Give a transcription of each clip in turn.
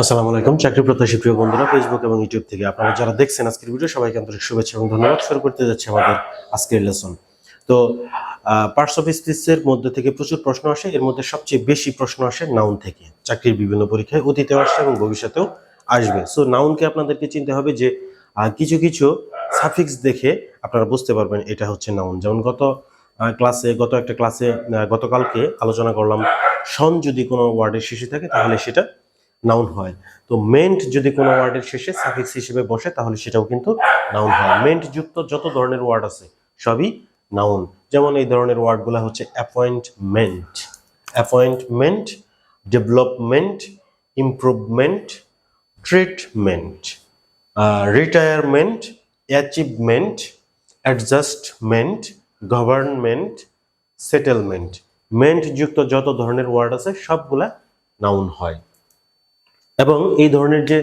আসসালামু আলাইকুম। চাকরি প্রত্যাশী প্রিয় বন্ধুরা ফেসবুক এবং ইউটিউব থেকে আপনারা যারা দেখছেন আজকের ভিডিও সবাইকে আন্তরিক শুভেচ্ছা এবং ধন্যবাদ। শুরু করতে যাচ্ছে আমাদের আজকের লেসন তো পার্টস অফ স্পিচের মধ্যে থেকে প্রচুর প্রশ্ন আসে। এর মধ্যে সবচেয়ে বেশি প্রশ্ন আসে নাউন থেকে। চাকরির বিভিন্ন পরীক্ষায় অতীতেও আসছে এবং ভবিষ্যতেও আসবে। সো নাউনকে আপনাদেরকে চিনতে হবে যে কিছু কিছু সাফিক্স দেখে আপনারা বুঝতে পারবেন এটা হচ্ছে নাউন যেমন গত ক্লাসে গত একটা ক্লাসে গতকালকে আলোচনা করলাম, সন যদি কোনো ওয়ার্ডের শেষে থাকে, তাহলে সেটা নাউন হয়। তো মেন্ট যদি কোনো ওয়ার্ডের শেষে সাফিক্স হিসেবে বসে, তাহলে সেটাও কিন্তু নাউন হয়। মেন্ট যুক্ত যত ধরনের ওয়ার্ড আছে, সবই নাউন যেমন এই ধরনের ওয়ার্ডগুলো হচ্ছে appointment appointment development improvement treatment retirement achievement adjustment government settlement ment যুক্ত যত ধরনের ওয়ার্ড আছে, সবগুলা নাউন হয়। এবং এই ধরনের যে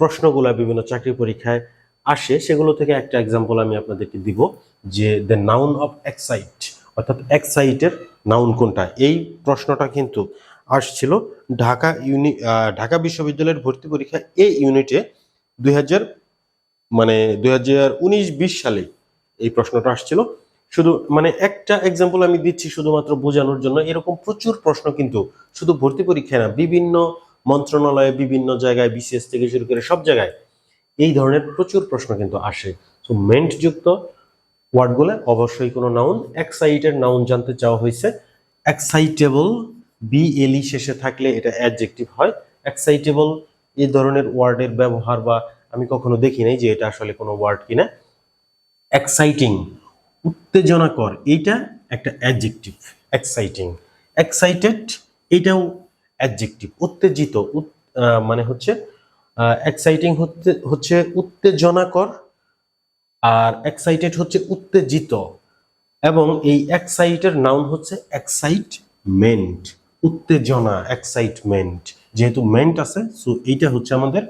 প্রশ্নগুলা বিভিন্ন চাকরি পরীক্ষায় আসে, সেগুলো থেকে একটা এক্সাম্পল আমি আপনাদেরকে দিব যে দ্য নাউন অফ এক্সাইট অর্থাৎ এক্সাইটের নাউন কোনটা? এই প্রশ্নটা কিন্তু আসছিল ঢাকা ইউনি ঢাকা বিশ্ববিদ্যালয়ের ভর্তি পরীক্ষা এই ইউনিটে দুই হাজার মানে দুই সালে এই প্রশ্নটা আসছিল। শুধু মানে একটা এক্সাম্পল আমি দিচ্ছি শুধুমাত্র বোঝানোর জন্য, এরকম প্রচুর প্রশ্ন কিন্তু শুধু ভর্তি পরীক্ষায় না, বিভিন্ন মন্ত্রণালয়ে বিভিন্ন জায়গায় বিসিএস থেকে শুরু করে সব জায়গায় এই ধরনের প্রচুর প্রশ্ন কিন্তু আসে। সো মেন্ট যুক্ত ওয়ার্ডগুলো অবশ্যই কোনো নাউন এক্সাইটেড নাউন জানতে চাওয়া হয়েছে। এক্সাইটেবল বিএলই শেষে থাকলে এটা অ্যাডজেক্টিভ হয়। এক্সাইটেবল এই ধরনের ওয়ার্ডের ব্যবহার বা আমি কখনো দেখি নাই যে এটা আসলে কোনো ওয়ার্ড কিনা। এক্সাইটিং উত্তেজনাকর, এইটা একটা অ্যাডজেক্টিভ এক্সাইটিং এক্সাইটেড এটাও অ্যাডজেক্টিভ উত্তেজিত, উত- মানে হচ্ছে এক্সাইটিং হচ্ছে হচ্ছে উত্তেজনাকর আর এক্সাইটেড হচ্ছে উত্তেজিত এবং এই এক্সাইটের নাউন হচ্ছে এক্সাইটমেন্ট উত্তেজনা এক্সাইটমেন্ট যেহেতু মেন্ট আছে সো এইটা হচ্ছে আমাদের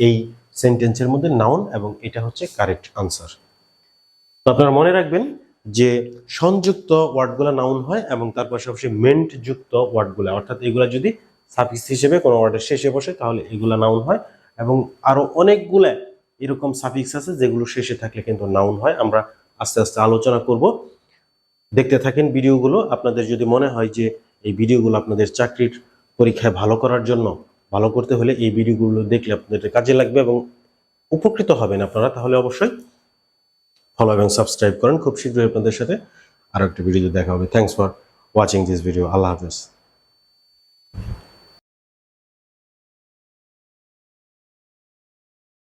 এই সেন্টেন্সের মধ্যে নাউন এবং এটা হচ্ছে কারেক্ট আনসার তো আপনারা মনে রাখবেন যে সংযুক্ত ওয়ার্ডগুলো নাউন হয় এবং তার পাশাপাশি মেন্ট যুক্ত ওয়ার্ডগুলো অর্থাৎ এগুলা যদি সাফিক্স হিসেবে কোনো ওয়ার্ডের শেষে বসে, তাহলে এগুলো নাউন হয়। এবং আরও অনেকগুলা এরকম সাফিক্স আছে, যেগুলো শেষে থাকলে কিন্তু নাউন হয়। আমরা আস্তে আস্তে আলোচনা করব। দেখতে থাকেন ভিডিওগুলো। আপনাদের যদি মনে হয় যে এই ভিডিওগুলো আপনাদের চাকরির পরীক্ষায় ভালো করার জন্য, ভালো করতে হলে এই ভিডিওগুলো দেখলে আপনাদের কাজে লাগবে এবং উপকৃত হবেন আপনারা, তাহলে অবশ্যই ফলো এবং সাবস্ক্রাইব করেন। খুব শীঘ্রই আপনাদের সাথে আরও একটা ভিডিও দেখা হবে। Thanks for watching this video আল্লাহ হাফেজ।